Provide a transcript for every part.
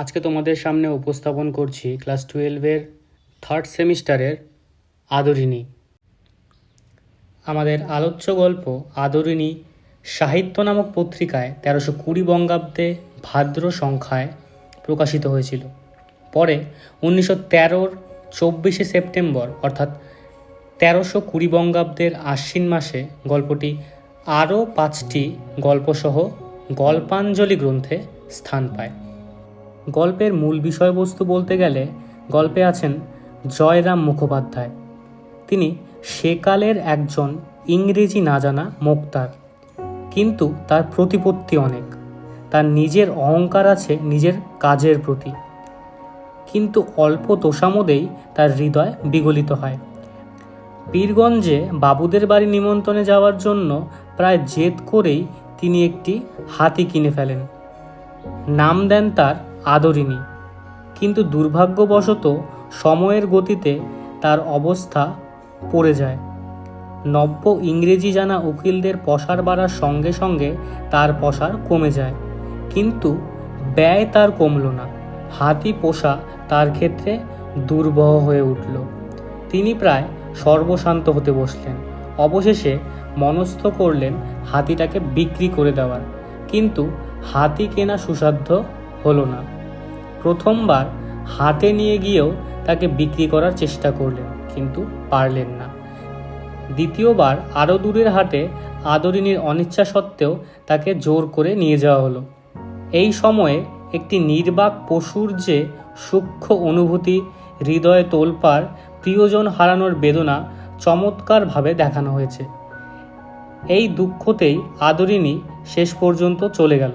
আজকে তোমাদের সামনে উপস্থাপন করছি ক্লাস টুয়েলভের থার্ড সেমিস্টারের আদরিণী। আমাদের আলোচ্য গল্প আদরিণী সাহিত্য নামক পত্রিকায় তেরোশো কুড়ি বঙ্গাব্দে ভাদ্র সংখ্যায় প্রকাশিত হয়েছিল। পরে উনিশশো তেরোর চব্বিশে সেপ্টেম্বর, অর্থাৎ তেরোশো কুড়ি বঙ্গাব্দের আশ্বিন মাসে গল্পটি আরও পাঁচটি গল্পসহ গল্পাঞ্জলি গ্রন্থে স্থান পায়। গল্পের মূল বিষয়বস্তু বলতে গেলে গল্পে আছেন জয়রাম মুখোপাধ্যায়। তিনি সেকালের একজন ইংরেজি না জানা মোক্তার। কিন্তু তার প্রতিপত্তি অনেক। তার নিজের অহংকার আছে নিজের কাজের প্রতি। কিন্তু অল্প তোষামোদেই তার হৃদয় বিগলিত হয়। পীরগঞ্জে বাবুদের বাড়ি নিমন্ত্রণে যাওয়ার জন্য প্রায় জেদ করেই তিনি একটি হাতি কিনে ফেলেন। নাম দেন তার আদরিণী। কিন্তু দুর্ভাগ্যবশত সময়ের গতিতে তার অবস্থা পড়ে যায়। নব্য ইংরেজি জানা উকিলদের পসার বাড়ার সঙ্গে সঙ্গে তার পসার কমে যায়। কিন্তু ব্যয় তার কমল না, হাতি পোষা তার ক্ষেত্রে দুর্বহ হয়ে উঠল। তিনি প্রায় সর্বশান্ত হতে বসলেন। অবশেষে মনস্থ করলেন হাতিটাকে বিক্রি করে দেওয়ার। কিন্তু হাতি কেনা সুসাধ্য হলো না। প্রথমবার হাতে নিয়ে গিয়েও তাকে বিক্রি করার চেষ্টা করলেন, কিন্তু পারলেন না। দ্বিতীয়বার আরও দূরের হাটে আদরিনীর অনিচ্ছা সত্ত্বেও তাকে জোর করে নিয়ে যাওয়া হলো। এই সময়ে একটি নির্বাক পশুর যে সূক্ষ্ম অনুভূতি, হৃদয়ে তোলপার প্রিয়জন হারানোর বেদনা চমৎকারভাবে দেখানো হয়েছে। এই দুঃখতেই আদরিনী শেষ পর্যন্ত চলে গেল।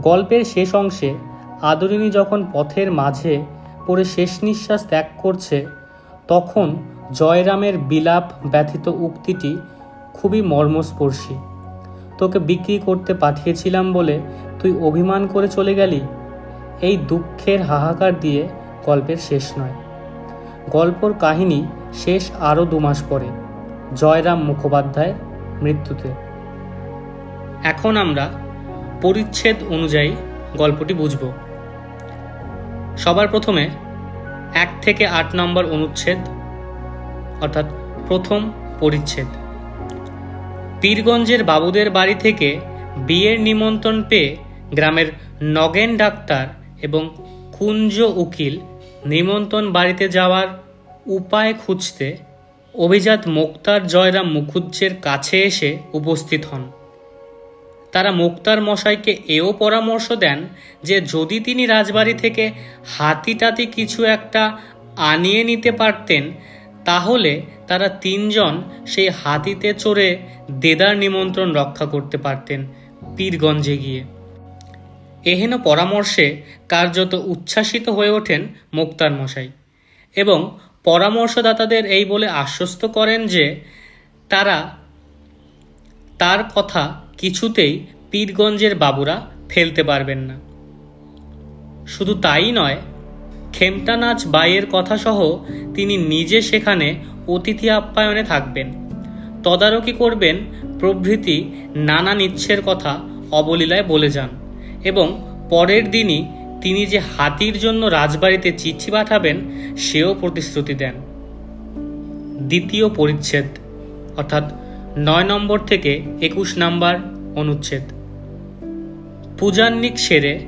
গল্পের শেষ অংশে আদরিনী যখন পথের মাঝে পড়ে শেষ নিঃশ্বাস ত্যাগ করছে, তখন জয়রামের বিলাপ ব্যথিত উক্তিটি খুবই মর্মস্পর্শী। তোকে বিক্রি করতে পাঠিয়েছিলাম বলে তুই অভিমান করে চলে গেলি? এই দুঃখের হাহাকার দিয়ে গল্পের শেষ নয়। গল্পর কাহিনী শেষ আরও দু মাস পরে, জয়রাম মুখোপাধ্যায় মৃত্যুতে। এখন আমরা পরিচ্ছেদ অনুযায়ী গল্পটি বুঝব। সবার প্রথমে এক থেকে আট নম্বর অনুচ্ছেদ, অর্থাৎ প্রথম পরিচ্ছেদ। পীরগঞ্জের বাবুদের বাড়ি থেকে বিয়ের নিমন্ত্রণ পেয়ে গ্রামের নগেন ডাক্তার এবং কুঞ্জ উকিল নিমন্ত্রণ বাড়িতে যাওয়ার উপায় খুঁজতে অভিজাত মোক্তার জয়রাম মুখুজ্জের কাছে এসে উপস্থিত হন। তারা মোক্তার মশাইকে এও পরামর্শ দেন যে যদি তিনি রাজবাড়ি থেকে হাতিটাতি কিছু একটা আনিয়ে নিতে পারতেন, তাহলে তারা তিনজন সেই হাতিতে চড়ে দেদার নিমন্ত্রণ রক্ষা করতে পারতেন পীরগঞ্জে গিয়ে। এহেন পরামর্শে কার্যত উচ্ছ্বাসিত হয়ে ওঠেন মোক্তার মশাই এবং পরামর্শদাতাদের এই বলে আশ্বস্ত করেন যে তারা তার কথা কিছুতেই পীরগঞ্জের বাবুরা ফেলতে পারবেন না। শুধু তাই নয় খেমটা নাচ বাইয়ের কথা সহ তিনি নিজে সেখানে অতিথি আপ্যায়নে থাকবেন। তদারকি করবেন প্রভৃতি নানান ইচ্ছের কথা অবলীলায় বলে যান এবং পরের দিনই তিনি যে হাতির জন্য রাজবাড়িতে চিঠি পাঠাবেন, সেও প্রতিশ্রুতি দেন। দ্বিতীয় পরিচ্ছেদ, অর্থাৎ নয় নম্বর থেকে একুশ নম্বর অনুচ্ছেদ। পূজান্নিক সেরে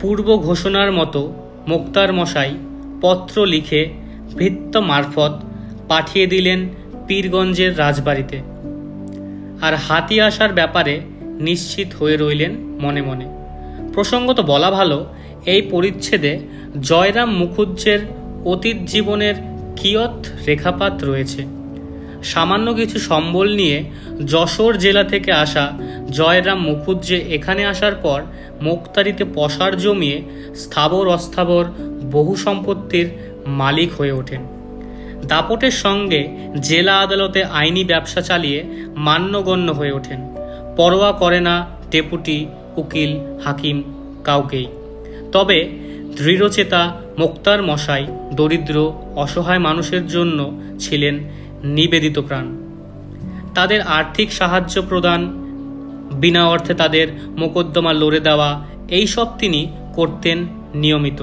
পূর্ব ঘোষণার মতো মোক্তার মশাই পত্র লিখে ভৃত্য মারফত পাঠিয়ে দিলেন পীরগঞ্জের রাজবাড়িতে। আর হাতি আসার ব্যাপারে নিশ্চিত হয়ে রইলেন মনে মনে। প্রসঙ্গত বলা ভালো, এই পরিচ্ছেদে জয়রাম মুখুজ্জের অতীত জীবনের কিয়ৎ রেখাপাত রয়েছে। সামান্য কিছু সম্বল নিয়ে যশোর জেলা থেকে আসা জয়রাম মুখুজ্জে এখানে আসার পর মোক্তারিতে পসার জমিয়ে স্থাবর অস্থাবর বহু সম্পত্তির মালিক হয়ে ওঠেন। দাপটের সঙ্গে জেলা আদালতে আইনি ব্যবসা চালিয়ে মান্যগণ্য হয়ে ওঠেন। পরোয়া করে না ডেপুটি, উকিল, হাকিম কাউকেই। তবে দৃঢ়চেতা মোক্তার মশাই দরিদ্র, অসহায় মানুষের জন্য ছিলেন নিবেদিত প্রাণ। তাদের আর্থিক সাহায্য প্রদান, বিনা অর্থে তাদের মোকদ্দমা লড়ে দেওয়া এইসব তিনি করতেন নিয়মিত।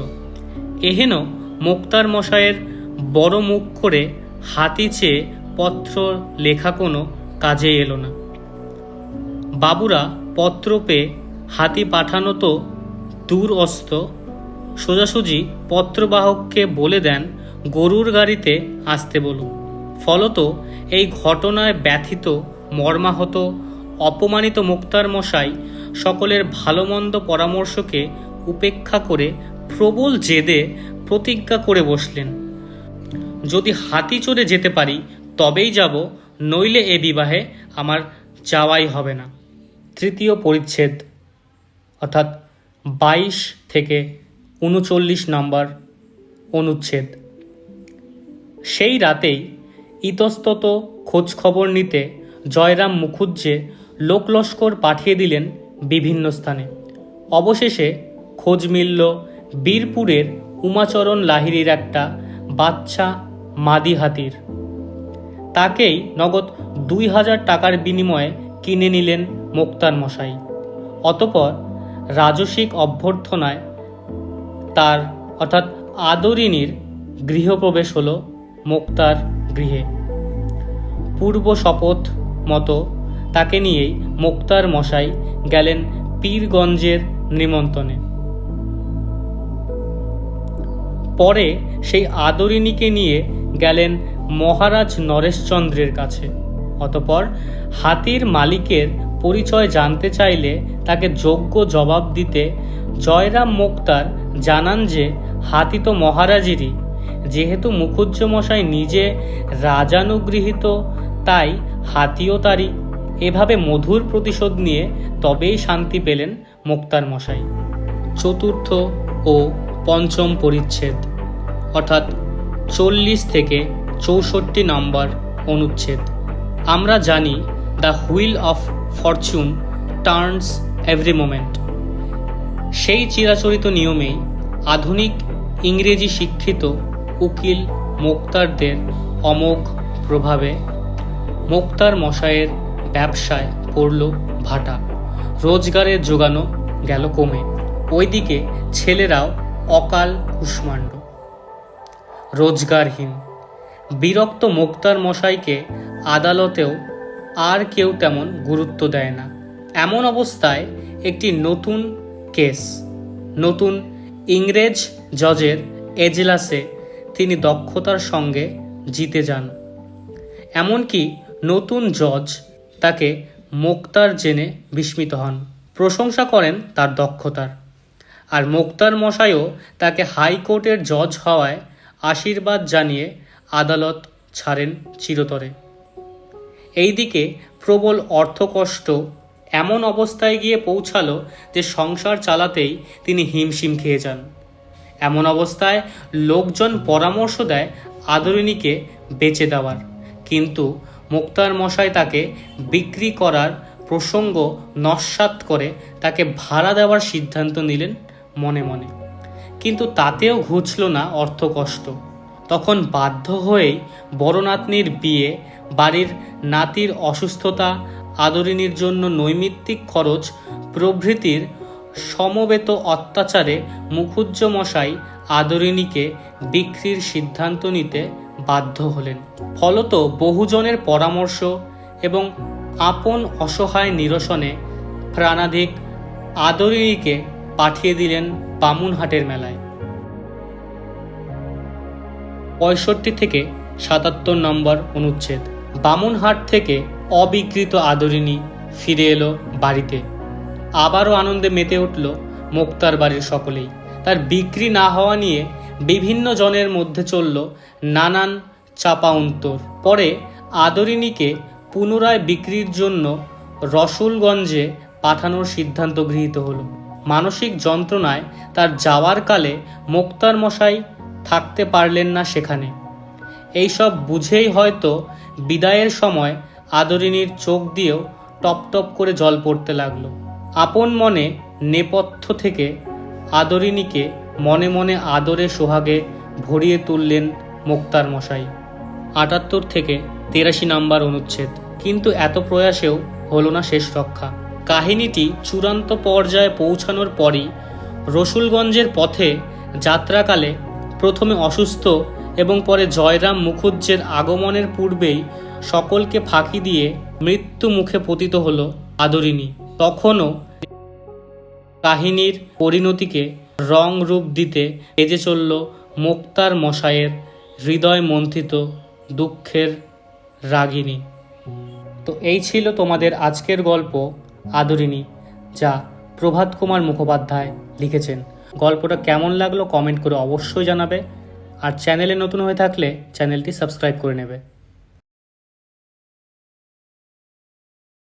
এহেন মোক্তার মশায়ের বড় মুখ করে হাতি চেয়ে পত্র লেখা কোনো কাজে এলো না। বাবুরা পত্র পেয়ে হাতি পাঠানো তো দূর অস্ত সোজাসুজি পত্রবাহককে বলে দেন, গরুর গাড়িতে আসতে বলুন। ফলত এই ঘটনায় ব্যথিত, মর্মাহত, অপমানিত মুক্তার মশাই সকলের ভালো মন্দ পরামর্শকে উপেক্ষা করে প্রবল জেদে প্রতিজ্ঞা করে বসলেন। যদি হাতি চড়ে যেতে পারি, তবেই যাব, নইলে এ বিবাহে আমার যাওয়াই হবে না। তৃতীয় পরিচ্ছেদ, অর্থাৎ বাইশ থেকে উনচল্লিশ নম্বর অনুচ্ছেদ। সেই রাতেই ইতস্তত খোঁজখবর নিতে জয়রাম মুখুজ্জে লোকলস্কর পাঠিয়ে দিলেন বিভিন্ন স্থানে। অবশেষে খোঁজ মিলল বীরপুরের উমাচরণ লাহিড়ির একটা বাচ্চা মাদি হাতির তাকেই নগদ দুই হাজার টাকার বিনিময়ে কিনে নিলেন মোক্তার মশাই। অতপর রাজসিক অভ্যর্থনায় তার অর্থাৎ আদরিনীর গৃহপ্রবেশ হলো মোক্তার গৃহে। পূর্ব শপথ মতো তাকে নিয়েই মোক্তার মশাই গেলেন পীরগঞ্জের নিমন্ত্রণে। পরে সেই আদরিণীকে নিয়ে গেলেন মহারাজ নরেশচন্দ্রের কাছে। অতপর হাতির মালিকের পরিচয় জানতে চাইলে তাকে যোগ্য জবাব দিতে জয়রাম মোক্তার জানান যে, হাতি তো মহারাজেরই। যেহেতু মুখুজ্জ মশাই নিজে রাজানুগৃহীত, তাই হাতিও তারই। এভাবে মধুর প্রতিশোধ নিয়ে তবেই শান্তি পেলেন মোক্তার মশাই চতুর্থ ও পঞ্চম পরিচ্ছেদ, অর্থাৎ চল্লিশ থেকে চৌষট্টি নম্বর অনুচ্ছেদ। আমরা জানি the wheel of fortune turns every moment. সেই চিরাচরিত নিয়মেই আধুনিক ইংরেজি শিক্ষিত উকিল মোক্তারদের অমোঘ প্রভাবে মোক্তার মশায়ের ব্যবসায় পড়ল ভাটা। রোজগারের যোগানো গেল কমে। ওইদিকে ছেলেরাও অকাল কুষ্মাণ্ড। রোজগারহীন। বিরক্ত মোক্তার মশাইকে আদালতেও আর কেউ তেমন গুরুত্ব দেয় না। এমন অবস্থায় একটি নতুন কেস, নতুন ইংরেজ জজের এজলাসে তিনি দক্ষতার সঙ্গে জিতে যান। এমনকি নতুন জজ তাকে মোক্তার জেনে বিস্মিত হন। প্রশংসা করেন তার দক্ষতার। আর মোক্তার মশাইও তাকে হাইকোর্টের জজ হওয়ায় আশীর্বাদ জানিয়ে আদালত ছাড়েন চিরতরে। এইদিকে প্রবল অর্থকষ্ট এমন অবস্থায় গিয়ে পৌঁছালো যে সংসার চালাতেই তিনি হিমশিম খেয়ে যান। এমন অবস্থায় লোকজন পরামর্শ দেয় আদরিনীকে বেচে দেওয়ার। কিন্তু মুক্তার মশাই তাকে বিক্রি করার প্রসঙ্গ নস্বাত করে তাকে ভাড়া দেওয়ার সিদ্ধান্ত নিলেন মনে মনে। কিন্তু তাতেও ঘুচল না অর্থকষ্ট তখন বাধ্য হয়েই বড় নাতনির বিয়ে, বাড়ির নাতির অসুস্থতা, আদরিনীর জন্য নৈমিত্তিক খরচ, প্রভৃতির সমবেত অত্যাচারে মুখুজ্জ মশাই আদরিনীকে বিক্রির সিদ্ধান্ত নিতে বাধ্য হলেন। ফলত বহুজনের পরামর্শ এবং আপন অসহায় নিরসনে প্রাণাধিক আদরিণীকে পাঠিয়ে দিলেন বামুনহাটের মেলায়। পঁয়ষট্টি থেকে সাতাত্তর নম্বর অনুচ্ছেদ। বামুনহাট থেকে অবিকৃত আদরিণী ফিরে এলো বাড়িতে। আবারও আনন্দে মেতে উঠল মোক্তার বাড়ির সকলেই। তার বিক্রি না হওয়া নিয়ে বিভিন্ন জনের মধ্যে চলল নানান চাপা অন্তর। পরে আদরিনীকে পুনরায় বিক্রির জন্য রসুলগঞ্জে পাঠানোর সিদ্ধান্ত গৃহীত হলো। মানসিক যন্ত্রণায় তার যাওয়ার কালে মোক্তার মশাই থাকতে পারলেন না সেখানে। এইসব বুঝেই হয়তো বিদায়ের সময় আদরিনীর চোখ দিয়েও টপ টপ করে জল পড়তে লাগল। আপন মনে নেপথ্য থেকে আদরিণীকে মনে মনে আদরে সোহাগে ভরিয়ে তুললেন মোক্তার মশাই। আটাত্তর থেকে তেরাশি নাম্বার অনুচ্ছেদ। কিন্তু এত প্রয়াসেও হলো না শেষ রক্ষা। কাহিনীটি চূড়ান্ত পর্যায়ে পৌঁছানোর পরই রসুলগঞ্জের পথে যাত্রাকালে প্রথমে অসুস্থ এবং পরে জয়রাম মুখুজ্জের আগমনের পূর্বেই সকলকে ফাঁকি দিয়ে মৃত্যু মুখে পতিত হল আদরিনী তখনও কাহিনীর পরিণতিকে রং রূপ দিতে বেজে চলল মোক্তার মশায়ের হৃদয় মন্থিত দুঃখের রাগিনী তো এই ছিল তোমাদের আজকের গল্প আদরিনী যা প্রভাত কুমার মুখোপাধ্যায় লিখেছেন। গল্পটা কেমন লাগল কমেন্ট করে অবশ্যই জানাবে, আর চ্যানেলে নতুন হয়ে থাকলে চ্যানেলটি সাবস্ক্রাইব করে নেবে।